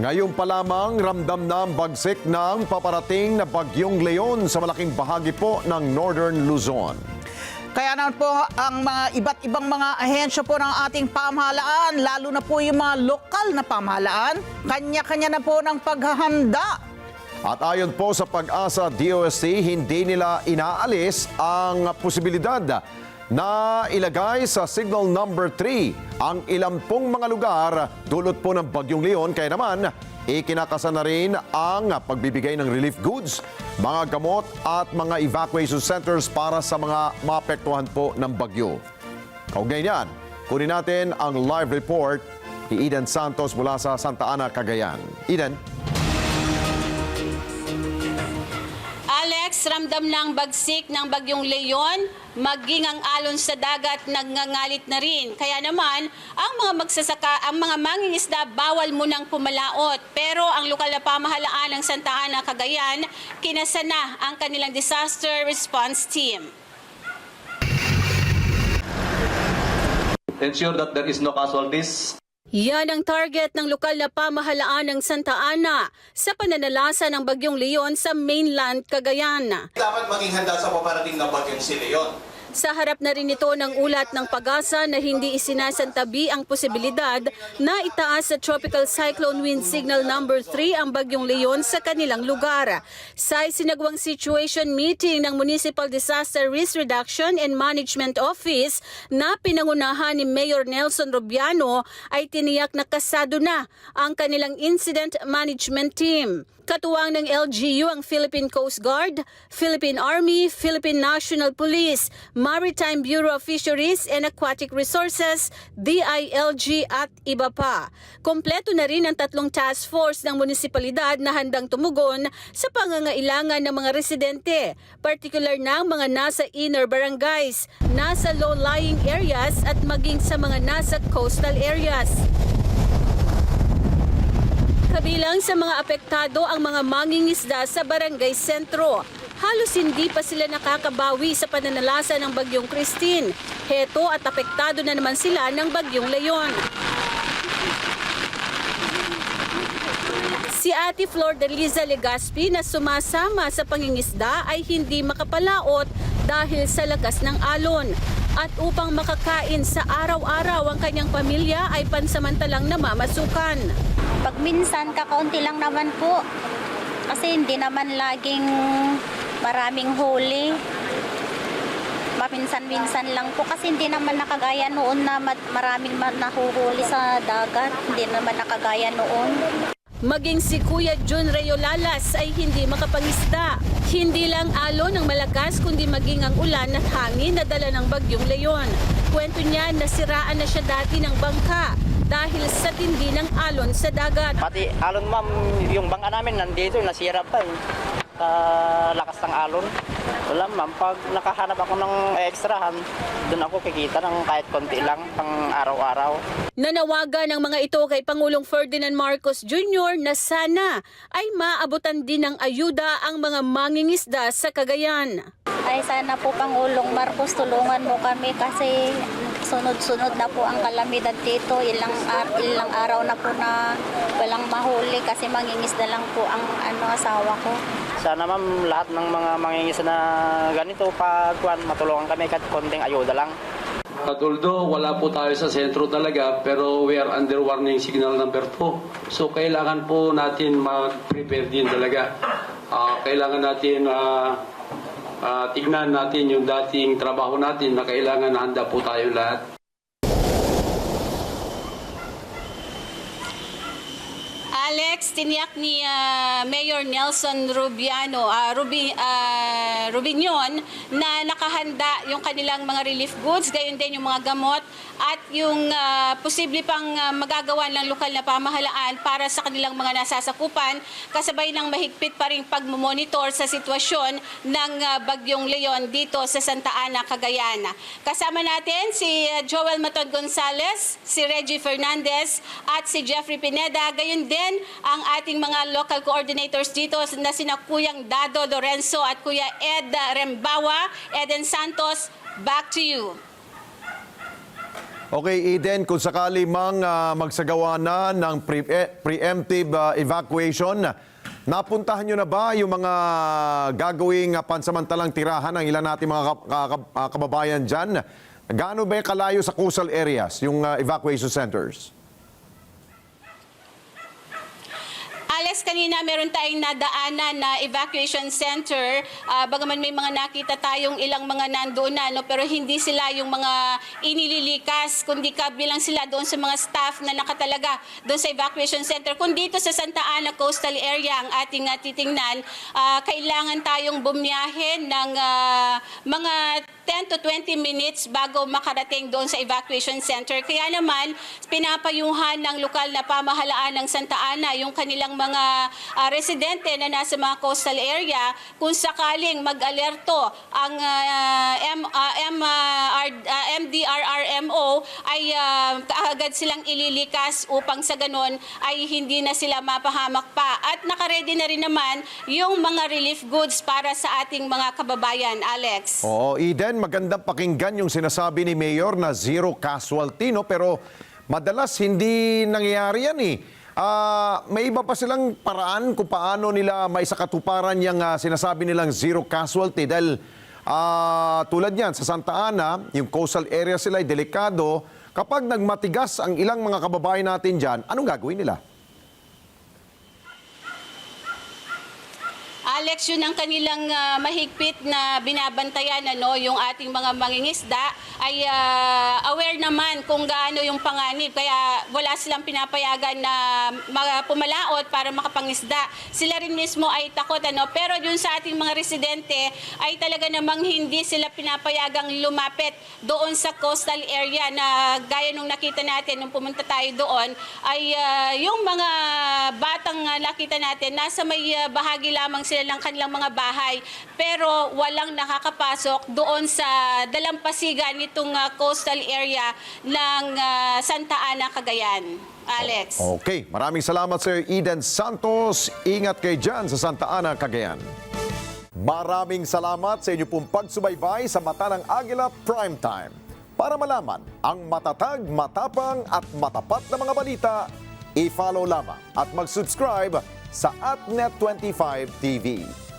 Ngayon pa lamang ramdam na ang bagsik ng paparating na bagyong Leon sa malaking bahagi po ng Northern Luzon. Kaya naman po ang mga iba't ibang mga ahensya po ng ating pamahalaan, lalo na po yung mga lokal na pamahalaan, kanya-kanya na po ng paghahanda. At ayon po sa pag-asa DOST, hindi nila inaalis ang posibilidad na ilagay sa signal number 3 ang ilang pong mga lugar dulot po ng Bagyong Leon. Kaya naman, ikinakasa na rin ang pagbibigay ng relief goods, mga gamot at mga evacuation centers para sa mga maapektuhan po ng bagyo. Kaugnay niyan, kunin natin ang live report ni Eden Santos mula sa Santa Ana, Cagayan. Eden? Ramdam ang bagsik ng bagyong Leon, maging ang alon sa dagat nagngangalit na rin. Kaya naman, ang mga magsasaka, ang mga mangingisda bawal munang pumalaot. Pero ang lokal na pamahalaan ng Santa Ana, Cagayan, kinasa na ang kanilang disaster response team. ensure that there is no casualties Yan ang target ng lokal na pamahalaan ng Santa Ana sa pananalasa ng bagyong Leon sa mainland Cagayan. dapat maging handa sa paparating na bagyong si Leon. Sa harap na rin ito ng ulat ng pag-asa na hindi isinasantabi ang posibilidad na itaas sa Tropical Cyclone Wind Signal number 3 ang bagyong Leon sa kanilang lugar. Sa isinagwang situation meeting ng Municipal Disaster Risk Reduction and Management Office na pinangunahan ni Mayor Nelson Robiano ay tiniyak na kasado na ang kanilang incident management team. Katuwang ng LGU ang Philippine Coast Guard, Philippine Army, Philippine National Police, Maritime Bureau of Fisheries and Aquatic Resources, DILG at iba pa. Kompleto na rin ang tatlong task force ng munisipalidad na handang tumugon sa pangangailangan ng mga residente, particular na ang mga nasa inner barangays, nasa low-lying areas at maging sa mga nasa coastal areas. Kabilang sa mga apektado ang mga mangingisda sa barangay sentro. Halos hindi pa sila nakakabawi sa pananalasa ng bagyong Christine. Heto at apektado na naman sila ng bagyong Leon. Si Ate Flor de Liza Legaspi na sumasama sa pangingisda ay hindi makapalaot dahil sa lakas ng alon. At upang makakain sa araw-araw ang kanyang pamilya ay pansamantalang namamasukan. Pag minsan, kakaunti lang naman po. Kasi hindi naman laging maraming huli. Paminsan-minsan lang po kasi hindi naman nakagaya noon na ma- maraming ma- nahuhuli sa dagat. Hindi naman nakagaya noon. Maging si Kuya Jun Reyolalas ay hindi makapangisda. Hindi lang alon ng malakas kundi maging ang ulan at hangin na dala ng bagyong Leon. Kwento niya nasiraan na siya dati ng bangka dahil sa tindi ng alon sa dagat. Pati alon ma'am, yung bangka namin nandito, nasira pa eh. Sa lakas ng alon. Wala ma'am, pag nakahanap ako ng extrahan, doon ako kikita ng kahit konti lang pang araw-araw. Nanawagan ng mga ito kay Pangulong Ferdinand Marcos Jr. na sana ay maabutan din ng ayuda ang mga mangingisda sa Cagayan. Ay sana po Pangulong Marcos tulungan mo kami kasi sunod-sunod na po ang kalamidad dito. Ilang, ar- ilang araw na po na walang mahuli kasi mangingisda lang po ang ano, asawa ko. Sana ma'am, lahat ng mga mangingisa na ganito, pag matulungan kami kahit konting ayuda lang. At although wala po tayo sa sentro talaga, pero we are under warning signal number 2. So kailangan po natin mag-prepare din talaga. Ah, kailangan natin ah, ah, tignan natin yung dating trabaho natin na kailangan handa po tayo lahat. Alex, tiniyak ni ah, Mayor Nelson Rubiano, ah, Rubi, ah, Rubinion na nakahanda yung kanilang mga relief goods, gayon din yung mga gamot at yung ah, posible pang ah, magagawa ng lokal na pamahalaan para sa kanilang mga nasasakupan kasabay ng mahigpit pa rin pagmumonitor sa sitwasyon ng ah, Bagyong Leon dito sa Santa Ana, Cagayan. Kasama natin si ah, Joel Matod Gonzales, si Reggie Fernandez at si Jeffrey Pineda. Gayon din ang ating mga local coordinators dito na sina Kuyang Dado Lorenzo at Kuya Ed Rembawa, Eden Santos. Back to you. Okay, Eden, kung sakali mang ah, magsagawa na ng pre- eh, preemptive ah, evacuation, napuntahan nyo na ba yung mga gagawing ah, pansamantalang tirahan ng ilan nating mga ka- ka- ah, kababayan dyan? Gaano ba kalayo sa coastal areas, yung ah, evacuation centers? Alex, kanina meron tayong nadaanan na evacuation center. Ah, bagaman may mga nakita tayong ilang mga nandoon na, no, pero hindi sila yung mga inililikas, kundi kabilang sila doon sa mga staff na nakatalaga doon sa evacuation center. Kung dito sa Santa Ana Coastal Area ang ating ah, titingnan, ah, kailangan tayong bumiyahe ng ah, mga 10 to 20 minutes bago makarating doon sa evacuation center. Kaya naman, pinapayuhan ng lokal na pamahalaan ng Santa Ana yung kanilang mga ah, residente na nasa mga coastal area kung sakaling mag-alerto ang ah, M, ah, M, ah, R- ah, MDRRMO ay ah, kaagad silang ililikas upang sa ganon ay hindi na sila mapahamak pa. At nakaredy na rin naman yung mga relief goods para sa ating mga kababayan, Alex. Oo, Eden, magandang pakinggan yung sinasabi ni Mayor na zero casualty, no? Pero madalas hindi nangyayari yan eh. Ah, may iba pa silang paraan kung paano nila maisakatuparan yung ah, sinasabi nilang zero casualty dahil ah, tulad yan sa Santa Ana, yung coastal area sila ay delikado. Kapag nagmatigas ang ilang mga kababayan natin dyan, anong gagawin nila? Yun ang kanilang ah, mahigpit na binabantayan ano, yung ating mga mangingisda ay ah, aware naman kung gaano yung panganib kaya wala silang pinapayagan na mga pumalaot para makapangisda. Sila rin mismo ay takot ano, pero yun sa ating mga residente ay talaga namang hindi sila pinapayagang lumapit doon sa coastal area na gaya nung nakita natin nung pumunta tayo doon ay ah, yung mga batang ah, nakita natin nasa may ah, bahagi lamang sila ng kanilang mga bahay pero walang nakakapasok doon sa dalampasigan nitong ah, coastal area ng ah, Santa Ana, Cagayan. Alex. Okay, maraming salamat Sir Eden Santos. Ingat kayo dyan sa Santa Ana, Cagayan. Maraming salamat sa inyo pong pagsubaybay sa Mata ng Agila Primetime. Para malaman ang matatag, matapang at matapat na mga balita, i-follow lamang at mag-subscribe sa AtNet25 TV.